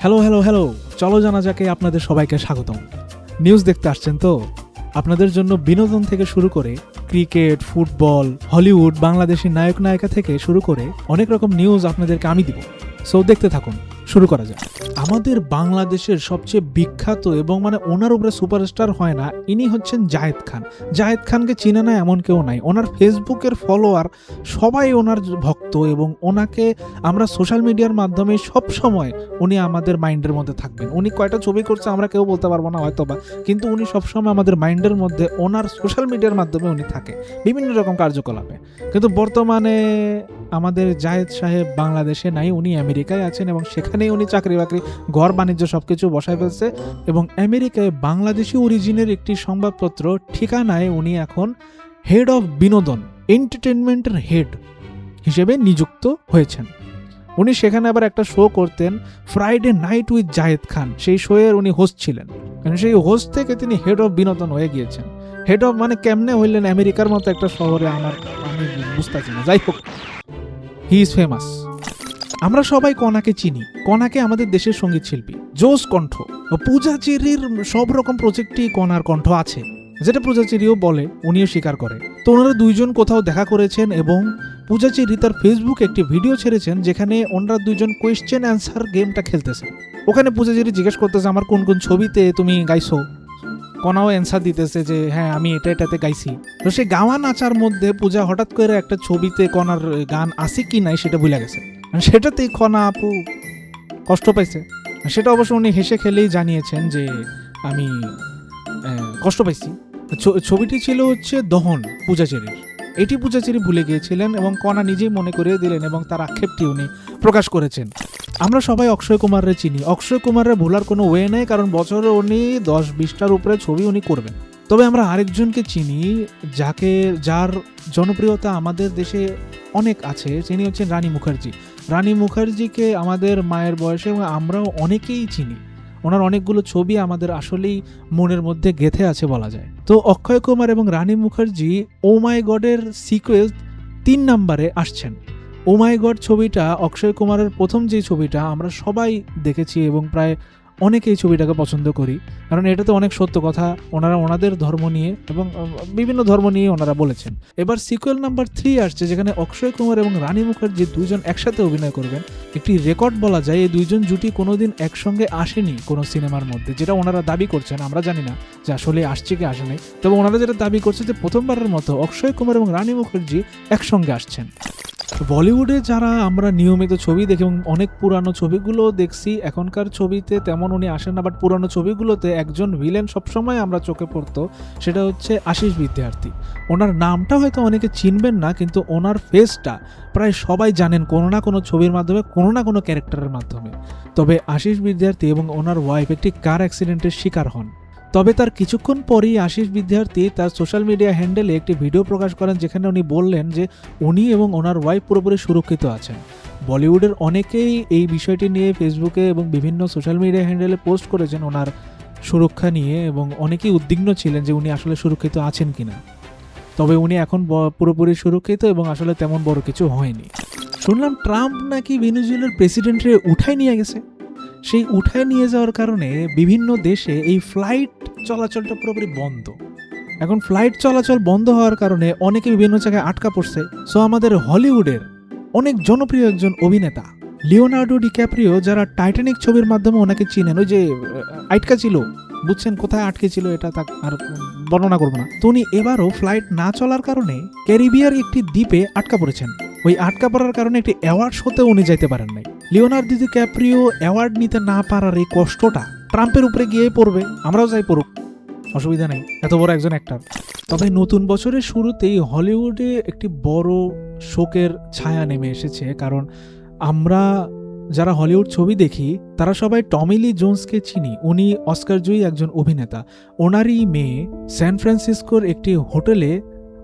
Hello hello hello চলো জানা যাকে আপনাদের সবাইকে স্বাগতম। নিউজ দেখতে আসছেন তো? আপনাদের জন্য বিনোদন থেকে শুরু করে ক্রিকেট, ফুটবল, হলিউড বাংলাদেশি নায়ক নায়িকা থেকে শুরু করে অনেক রকম নিউজ আপনাদেরকে আমি দিব। সো দেখতে থাকুন। শুরু করা যাক। আমাদের বাংলাদেশের সবচেয়ে বিখ্যাত এবং মানে ওনার উপরে সুপারস্টার হয় না, ইনি হচ্ছেন জায়েদ খান। জায়েদ খানকে চিনে না এমন কেউ নাই। ওনার ফেসবুকের ফলোয়ার সবাই ওনার ভক্ত এবং ওনাকে আমরা সোশ্যাল মিডিয়ার মাধ্যমে সব সময় উনি আমাদের মাইন্ডের মধ্যে থাকবেন। উনি কয়টা ছবি করছে আমরা কেউ বলতে পারব না হয়তো বা কিন্তু উনি সবসময় আমাদের মাইন্ডের মধ্যে ওনার সোশ্যাল মিডিয়ার মাধ্যমে উনি থাকে, বিভিন্ন রকম কার্যকলাপে। কিন্তু বর্তমানে আমাদের জায়েদ সাহেব বাংলাদেশে নাই, উনি আমেরিকায় আছেন এবং সেখানেই উনি চাকরি বাকরি, ঘর বাণিজ্য সব কিছু বসায় ফেলছে এবং আমেরিকায় বাংলাদেশি অরিজিনের একটি সংবাদপত্র ঠিকানায় উনি এখন হেড অফ বিনোদন এন্টারটেনমেন্টের হেড হিসেবে নিযুক্ত হয়েছেন। উনি সেখানে আবার একটা শো করতেন Friday night with Zayed Khan. সেই শো এর উনি হোস্ট ছিলেন। কারণ সেই হোস্ট থেকে তিনি হেড অফ বিনোদন হয়ে গিয়েছেন। হেড অফ মানে কেমনে হইলেন আমেরিকার মতো একটা শহরে আমার আমি বুঝতেছি না। যাই হোক। হি ইজ ফেমাস আমরা সবাই কনাকে চিনি। কনাকে আমাদের দেশের সংগীত শিল্পী। জোস কণ্ঠ। ও পূজাচেরির সব রকম প্রজেক্টই কনার কণ্ঠ আছে। যেটা পূজাচেরিও বলে, উনিও স্বীকার করে। তো ওনারা দুইজন কোথাও দেখা করেছেন এবং পূজাচেরি তার ফেসবুকে একটি ভিডিও ছেড়েছেন যেখানে ওনারা দুইজন কোয়েশ্চেন অ্যান্সার গেমটা খেলতেছেন। ওখানে পূজাচেরি জিজ্ঞেস করতেছে, আমার কোন কোন ছবিতে তুমি গাইছো? কোনাও অ্যান্সার দিতেছে যে হ্যাঁ আমি এটা এটাতে গাইছি। তো সেই গাওয়া নাচার মধ্যে পূজা হঠাৎ করে একটা ছবিতে কনার গান আছে কি নাই সেটা ভুলে গেছে। সেটাতেই কনা আপু কষ্ট পাইছে। সেটা অবশ্য উনি হেসে খেলেই জানিয়েছেন যে, আমি কষ্ট পাইছি। ছবিটি ছিল হচ্ছে দহন পূজাচেরির। এটি পূজাচেরি ভুলে গিয়েছিলেন এবং কণা নিজেই মনে করিয়ে দিলেন এবং তার আক্ষেপটি উনি প্রকাশ করেছেন। আমরা সবাই অক্ষয় কুমাররে চিনি। অক্ষয় কুমারের ভোলার কোনো ওয়ে নেই, কারণ বছরে উনি দশ বিশটার উপরে ছবি উনি করবেন। তবে আমরা আরেকজনকে চিনি, যাকে, যার জনপ্রিয়তা আমাদের দেশে অনেক আছে, তিনি হচ্ছেন রানী মুখার্জি। রানী মুখার্জিকে আমাদের মায়ের বয়সে এবং আমরাও অনেকেই চিনি। ওনার অনেকগুলো ছবি আমাদের আসলেই মনের মধ্যে গেথে আছে বলা যায়। তো অক্ষয় কুমার এবং রানী মুখার্জি ও মাই গডের সিকুয়েল তিন নম্বরে আসছেন। ও মাই গড ছবিটা, অক্ষয় কুমারের প্রথম যে ছবিটা, আমরা সবাই দেখেছি এবং প্রায় অনেকেই ছবিটাকে পছন্দ করি। কারণ এটাতে অনেক সত্য কথা, ওনারা ওনাদের ধর্ম নিয়ে এবং বিভিন্ন ধর্ম নিয়ে ওনারা বলেছেন। এবার সিকুয়েল নাম্বার থ্রি আসছে, যেখানে অক্ষয় কুমার এবং রানী মুখার্জি দুইজন একসাথে অভিনয় করবেন। একটি রেকর্ড বলা যায়, এই দুইজন জুটি কোনোদিন একসঙ্গে আসেনি কোনো সিনেমার মধ্যে, যেটা ওনারা দাবি করছেন, আমরা জানি না যে আসলে আসছে কি আসে নাই তবে ওনারা যেটা দাবি করছে যে প্রথমবারের মতো অক্ষয় কুমার এবং রানী মুখার্জি একসঙ্গে আসছেন। বলিউডে যারা আমরা নিয়মিত ছবি দেখি এবং অনেক পুরানো ছবিগুলো দেখছি, এখনকার ছবিতে তেমন উনি আসেন না বাট পুরানো ছবিগুলোতে একজন ভিলেন সবসময় আমরা চোখে পড়তো, সেটা হচ্ছে আশিস বিদ্যার্থী। ওনার নামটা হয়তো অনেকে চিনবেন না, কিন্তু ওনার ফেসটা প্রায় সবাই জানেন কোনো না কোনো ছবির মাধ্যমে, কোনো না কোনো ক্যারেক্টারের মাধ্যমে। তবে আশিস বিদ্যার্থী এবং ওনার ওয়াইফ একটি কার অ্যাক্সিডেন্টের শিকার হন? তবে তার কিছুক্ষণ পরেই আশিস বিদ্যার্থী তার সোশ্যাল মিডিয়া হ্যান্ডেলে একটি ভিডিও প্রকাশ করেন যেখানে উনি বললেন যে উনি এবং ওনার ওয়াইফ পুরোপুরি সুরক্ষিত আছেন। বলিউডের অনেকেই এই বিষয়টি নিয়ে ফেসবুকে এবং বিভিন্ন সোশ্যাল মিডিয়া হ্যান্ডেলে পোস্ট করেছেন ওনার সুরক্ষা নিয়ে এবং অনেকেই উদ্বিগ্ন ছিলেন যে উনি আসলে সুরক্ষিত আছেন কিনা। তবে উনি এখন পুরোপুরি সুরক্ষিত এবং আসলে তেমন বড় কিছু হয়নি। শুনলাম ট্রাম্প নাকি ভেনেজুয়েলার প্রেসিডেন্টে উঠাই নিয়ে গেছে। সেই উঠায় নিয়ে যাওয়ার কারণে বিভিন্ন দেশে এই ফ্লাইট চলাচলটা পুরোপুরি বন্ধ। এখন ফ্লাইট চলাচল বন্ধ হওয়ার কারণে অনেকে বিভিন্ন জায়গায় আটকা পড়ছে। সো আমাদের হলিউডের অনেক জনপ্রিয় একজন অভিনেতা, লিওনার্ডো ডিক্যাপ্রিও, যারা টাইটানিক ছবির মাধ্যমে ওনাকে চিনেন। ওই যে আটকা ছিল। বুঝছেন, কোথায় আটকে ছিল এটা তা আর বর্ণনা করব না। তো উনি এবারও ফ্লাইট না চলার কারণে ক্যারিবিয়ার একটি দ্বীপে আটকা পড়েছেন। ওই আটকা পড়ার কারণে একটি অ্যাওয়ার্ড শোতে উনি যাইতে পারেন নাই। লিওনার্দো ক্যাপ্রিও অ্যাওয়ার্ড নিতে না পারার এই কষ্টটা ট্রাম্পের উপরে গিয়েই পড়বে, আমরাও যাই পড়ুক। অসুবিধা নেই, এত বড় একজন অ্যাক্টর তবে নতুন বছরের শুরুতেই হলিউডে একটি বড় শোকের ছায়া নেমে এসেছে, কারণ আমরা যারা হলিউড ছবি দেখি, তারা সবাই টমিলি জোন্সকে চিনি। উনি অস্কারজয়ী একজন অভিনেতা। ওনারই মেয়ে স্যান ফ্রান্সিসকোর একটি হোটেলে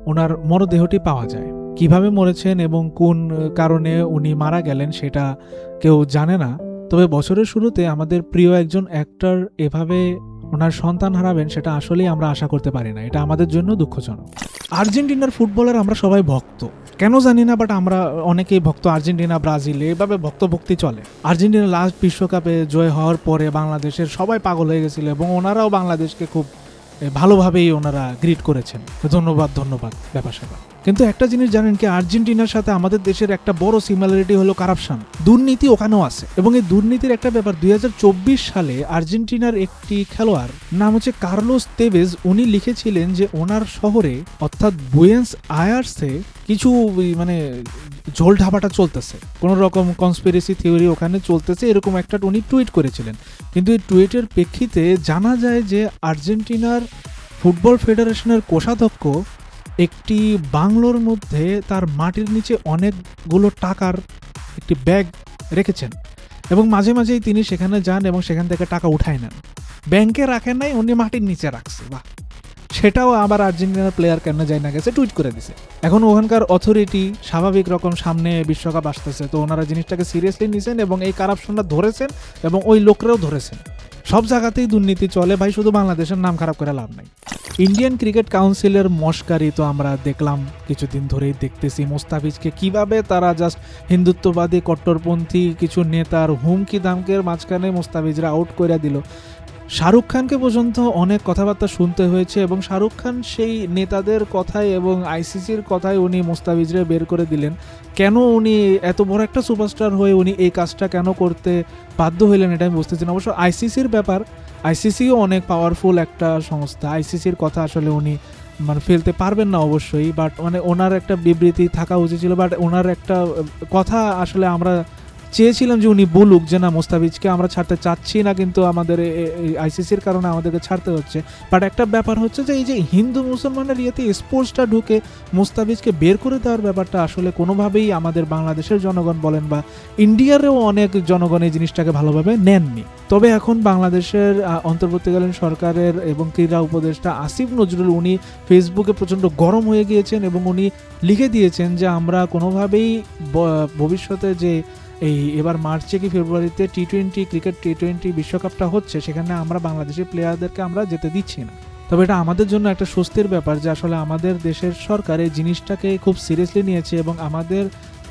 ওনার মরদেহটি পাওয়া যায়। কীভাবে মরেছেন এবং কোন কারণে উনি মারা গেলেন সেটা কেউ জানে না। তবে বছরের শুরুতে আমাদের প্রিয় একজন অ্যাক্টর এভাবে ওনার সন্তান হারাবেন, সেটা আসলেই আমরা আশা করতে পারি না। এটা আমাদের জন্য দুঃখজনক। আর্জেন্টিনার ফুটবলার আমরা সবাই ভক্ত। কেন জানি না বাট আমরা অনেকেই ভক্ত। আর্জেন্টিনা, ব্রাজিল, এভাবে ভক্ত ভক্তি চলে। আর্জেন্টিনা লাস্ট বিশ্বকাপে জয় হওয়ার পরে বাংলাদেশের সবাই পাগল হয়ে গেছিল এবং ওনারাও বাংলাদেশকে খুব ভালোভাবেই ওনারা গ্রিট করেছেন। ধন্যবাদ ধন্যবাদ ব্যাপার স্যাপার কিন্তু একটা জিনিস জানেন কি, আর্জেন্টিনার সাথে আমাদের দেশের একটা বড় সিমিলারিটি হলো কারাপশন দুর্নীতি ওখানেও আছে। এবং এই দুর্নীতির একটা ব্যাপার দু হাজার চব্বিশ সালে আর্জেন্টিনার একটি খেলোয়াড়, নাম হচ্ছে কার্লোস তেভেজ, উনি লিখেছিলেন যে ওনার শহরে, অর্থাৎ বুয়েন্স আয়ার্সে কিছু মানে ঝোল ঢাবাটা চলতেছে। কোনো রকম কনস্পিরেসি থিওরি ওখানে চলতেছে, এরকম একটা উনি টুইট করেছিলেন। কিন্তু এই টুইটের প্রেক্ষিতে জানা যায় যে আর্জেন্টিনার ফুটবল ফেডারেশনের কোষাধ্যক্ষ একটি বাংলোর মধ্যে তার মাটির নিচে অনেকগুলো টাকার একটি ব্যাগ রেখেছেন এবং মাঝে মাঝেই তিনি সেখানে যান এবং সেখান থেকে টাকা উঠায় নেন। ব্যাংকে রাখেন নাই, উনি মাটির নিচে রাখছে, বাহ। সেটাও আবার আর্জেন্টিনার প্লেয়ার কেন যায় না গেছে, টুইট করে দিছে। এখন ওখানকার অথরিটি স্বাভাবিক রকম সামনে বিশ্বকাপ আসতেছে, তো ওনারা জিনিসটাকে সিরিয়াসলি নিছেন এবং এই কারাপশনটা ধরেছেন এবং ওই লোকরাও ধরেছেন। সব জায়গাতেই দুর্নীতি চলে, ভাই, শুধু বাংলাদেশের নাম খারাপ করে লাভ নাই। ইন্ডিয়ান ক্রিকেট কাউন্সিলের মস্কারি তো আমরা দেখলাম, কিছুদিন ধরেই দেখতেছি মোস্তাফিজকে। কীভাবে তারা জাস্ট হিন্দুত্ববাদী কট্টরপন্থী কিছু নেতার হুমকি দামকের মাঝখানে মোস্তাফিজরা আউট করে দিল। শাহরুখ খানকে পর্যন্ত অনেক কথাবার্তা শুনতে হয়েছে এবং শাহরুখ খান সেই নেতাদের কথায় এবং আইসিসির কথায় উনি মোস্তাফিজরে বের করে দিলেন। কেন উনি এত বড় একটা সুপারস্টার হয়ে উনি এই কাজটা কেন করতে বাধ্য হইলেন এটা আমি বুঝতেছি না। অবশ্য আইসিসির ব্যাপার, আইসিসিও অনেক পাওয়ারফুল একটা সংস্থা। আইসিসির কথা আসলে উনি মানে ফেলতে পারবেন না অবশ্যই বাট মানে ওনার একটা বিবৃতি থাকা উচিত ছিল বাট ওনার একটা কথা আসলে আমরা চেয়েছিলাম যে উনি বলুক যে, না মোস্তাফিজকে আমরা ছাড়তে চাচ্ছি না, কিন্তু আমাদের আইসিসির কারণে আমাদেরকে ছাড়তে হচ্ছে। বাট একটা ব্যাপার হচ্ছে যে, এই যে হিন্দু মুসলমানের ইয়েতে স্পোর্টসটা ঢুকে মোস্তাফিজকে বের করে দেওয়ার ব্যাপারটা আসলে কোনোভাবেই আমাদের বাংলাদেশের জনগণ বলেন বা ইন্ডিয়ারও অনেক জনগণ এই জিনিসটাকে ভালোভাবে নেননি। তবে এখন বাংলাদেশের অন্তর্বর্তীকালীন সরকারের এবং ক্রীড়া উপদেষ্টা আসিফ নজরুল উনি ফেসবুকে প্রচণ্ড গরম হয়ে গিয়েছেন এবং উনি লিখে দিয়েছেন যে, আমরা কোনোভাবেই ভবিষ্যতে যে এই এবার মার্চে কি ফেব্রুয়ারিতে T twenty cricket T twenty বিশ্বকাপটা হচ্ছে, সেখানে আমরা বাংলাদেশের প্লেয়ারদেরকে আমরা যেতে দিচ্ছি না। তবে এটা আমাদের জন্য একটা স্বস্তির ব্যাপার যে আসলে আমাদের দেশের সরকার এই জিনিসটাকে খুব সিরিয়াসলি নিয়েছে এবং আমাদের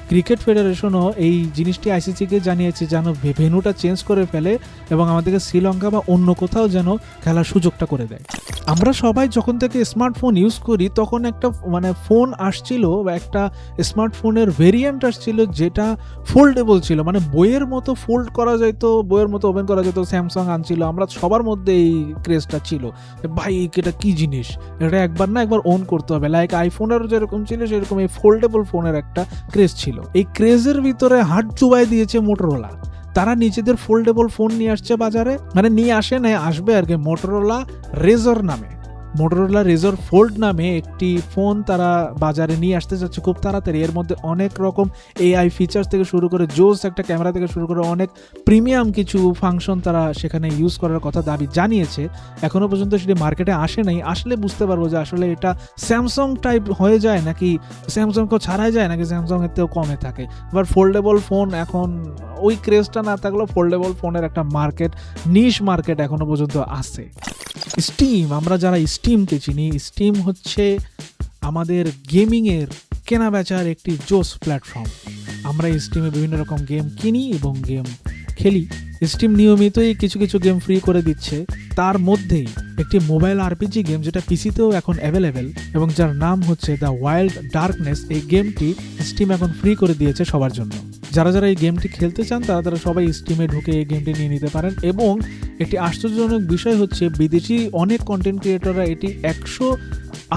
ক্রিকেট ফেডারেশনও এই জিনিসটি আইসিসিকে জানিয়েছে যেন ভেন্যুটা চেঞ্জ করে ফেলে এবং আমাদেরকে শ্রীলঙ্কা বা অন্য কোথাও যেন খেলার সুযোগটা করে দেয়। আমরা সবাই যখন থেকে স্মার্টফোন ইউজ করি, তখন একটা মানে ফোন আসছিল বা একটা স্মার্টফোনের ভেরিয়েন্ট আসছিল যেটা ফোল্ডেবল ছিল। মানে বইয়ের মতো ফোল্ড করা যেত বইয়ের মতো ওপেন করা যেত স্যামসাং আনছিল। আমরা সবার মধ্যে এই ক্রেজটা ছিল ভাই, এটা কি জিনিস? এটা একবার না একবার অন করতে হবে। লাইক আইফোনের যেরকম ছিল, সেরকম এই ফোল্ডেবল ফোনের একটা ক্রেজ ছিল। এই ক্রেজের ভিতরে হাট চুবাই দিয়েছে মোটরোলা তারা নিজেদের ফোল্ডেবল ফোন নিয়ে আসছে বাজারে। মানে নিয়ে আসে না আসবে আর কি মোটরোলা রেজর নামে। মোটরোলা রেজর ফোল্ড নামে একটি ফোন তারা বাজারে নিয়ে আসতে যাচ্ছে খুব তাড়াতাড়ি। এর মধ্যে অনেক রকম এআই ফিচার্স থেকে শুরু করে জোস একটা ক্যামেরা থেকে শুরু করে অনেক প্রিমিয়াম কিছু ফাংশন তারা সেখানে ইউজ করার কথা দাবি জানিয়েছে। এখনও পর্যন্ত সেটি মার্কেটে আসে নাই। আসলে বুঝতে পারব যে আসলে এটা স্যামসাং টাইপ হয়ে যায় নাকি স্যামসাংকেও ছাড়াই যায় নাকি স্যামসাং এর থেকেও কমে থাকে। এবার ফোল্ডেবল ফোন এখন ওই ক্রেজটা না থাকলেও ফোল্ডেবল ফোনের একটা মার্কেট নিশ মার্কেট এখনও পর্যন্ত আছে। স্টিম, আমরা যারা স্টিমকে চিনি, স্টিম হচ্ছে আমাদের গেমিংয়ের কেনা বেচার একটি জোস প্ল্যাটফর্ম। আমরা স্টিমে বিভিন্ন রকম গেম কিনি এবং গেম খেলি। স্টিম নিয়মিতই কিছু কিছু গেম ফ্রি করে দিচ্ছে। তার মধ্যেই একটি মোবাইল আরপিজি গেম যেটা পিসিতেও এখন অ্যাভেলেবেল এবং যার নাম হচ্ছে দ্য ওয়াইল্ড ডার্কনেস। এই গেমটি স্টিম এখন ফ্রি করে দিয়েছে সবার জন্য। যারা যারা এই গেমটি খেলতে চান, তারা তারা সবাই স্টিমে ঢুকে এই গেমটি নিয়ে নিতে পারেন। এবং একটি আশ্চর্যজনক বিষয় হচ্ছে, বিদেশি অনেক কন্টেন্ট ক্রিয়েটররা এটি একশো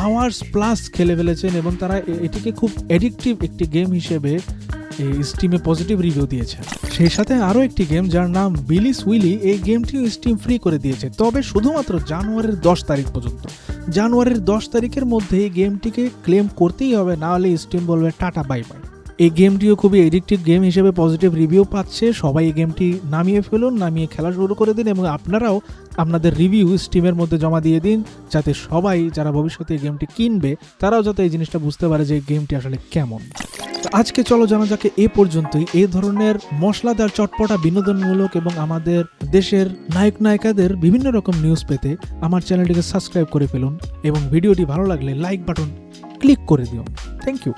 আওয়ার্স প্লাস খেলে ফেলেছেন এবং তারা এটিকে খুব অ্যাডিকটিভ একটি গেম হিসেবে এই স্টিমে পজিটিভ রিভিউ দিয়েছে সেই সাথে আরও একটি গেম যার নাম বিলিস উইলি এই গেমটিও স্টিম ফ্রি করে দিয়েছে। তবে শুধুমাত্র জানুয়ারির দশ তারিখ পর্যন্ত। জানুয়ারির দশ তারিখের মধ্যে এই গেমটিকে ক্লেম করতেই হবে, না হলে স্টিম বলবে, টাটা বাই বাই এই গেমটিও খুবই এডিক্টিভ গেম হিসেবে পজিটিভ রিভিউ পাচ্ছে। সবাই এই গেমটি নামিয়ে ফেলুন, নামিয়ে খেলা শুরু করে দিন এবং আপনারাও আপনাদের রিভিউ স্টিমের মধ্যে জমা দিয়ে দিন যাতে সবাই যারা ভবিষ্যতে এই গেমটি কিনবে, তারাও যাতে এই জিনিসটা বুঝতে পারে যে গেমটি আসলে কেমন। আজকে চলো জানা যাকে এ পর্যন্তই। এই ধরনের মশলাদার, চটপটা, বিনোদনমূলক এবং আমাদের দেশের নায়ক, নায়িকাদের বিভিন্ন রকম নিউজ পেতে আমার চ্যানেলটিকে সাবস্ক্রাইব করে ফেলুন এবং ভিডিওটি ভালো লাগলে লাইক বাটন ক্লিক করে দিও। Thank you